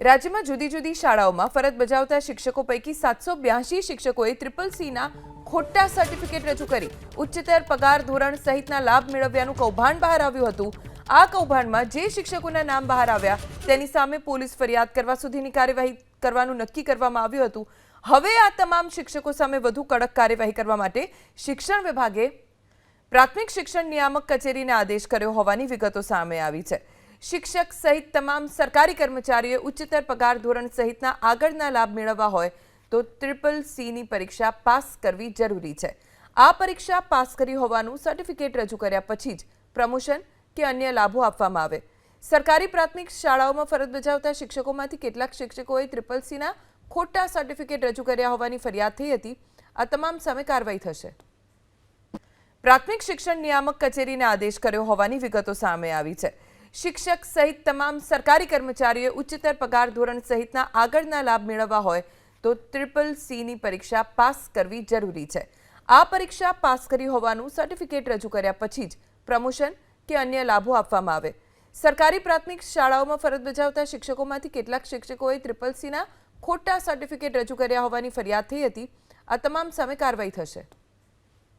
રાજ્યમાં જુદી જુદી શાળાઓમાં ફરજ બજાવતા શિક્ષકો પૈકી સાતસો બ્યાસી શિક્ષકોએ ટ્રિપલ સીના ખોટા સર્ટિફિકેટ રજૂ કરી. ઉચ્ચતર પગાર ધોરણ સહિતના લાભ મેળવ્યાનું કૌભાંડ બહાર આવ્યું હતું. આ કૌભાંડમાં જે શિક્ષકોના નામ બહાર આવ્યા, તેની સામે પોલીસ ફરિયાદ કરવા સુધીની કાર્યવાહી કરવાનું નક્કી કરવામાં આવ્યું હતું. હવે આ તમામ શિક્ષકો સામે વધુ કડક કાર્યવાહી કરવા માટે શિક્ષણ વિભાગે પ્રાથમિક શિક્ષણ નિયામક કચેરીને આદેશ કર્યો હોવાની વિગતો સામે આવી છે. શિક્ષક સહિત તમામ સરકારી કર્મચારીઓએ ઉચ્ચતર પગાર ધોરણ સહિતના આગળના લાભ મેળવવા હોય તો ટ્રિપલ સીની પરીક્ષા પાસ કરવી જરૂરી છે. આ પરીક્ષા પાસ કરી હોવાનું સર્ટિફિકેટ રજૂ કર્યા પછી જ પ્રમોશન કે અન્ય લાભો આપવામાં આવે. સરકારી પ્રાથમિક શાળાઓમાં ફરજ બજાવતા શિક્ષકોમાંથી કેટલાક શિક્ષકોએ ટ્રિપલ સીના ખોટા સર્ટિફિકેટ રજૂ કર્યા હોવાની ફરિયાદ થઈ હતી. આ તમામ સામે કાર્યવાહી થશે. પ્રાથમિક શિક્ષણ નિયામક કચેરીને આદેશ કર્યો હોવાની વિગતો સામે આવી છે. શિક્ષક સહિત તમામ સરકારી કર્મચારીઓએ ઉચ્ચતર પગાર ધોરણ સહિતના આગળના લાભ મેળવવા હોય તો ટ્રિપલ સીની પરીક્ષા પાસ કરવી જરૂરી છે. આ પરીક્ષા પાસ કરી હોવાનું સર્ટિફિકેટ રજૂ કર્યા પછી જ પ્રમોશન કે અન્ય લાભો આપવામાં આવે. સરકારી પ્રાથમિક શાળાઓમાં ફરજ બજાવતા શિક્ષકોમાંથી કેટલાક શિક્ષકોએ ટ્રિપલ સીના ખોટા સર્ટિફિકેટ રજૂ કર્યા હોવાની ફરિયાદ થઈ હતી. આ તમામ સામે કાર્યવાહી થશે.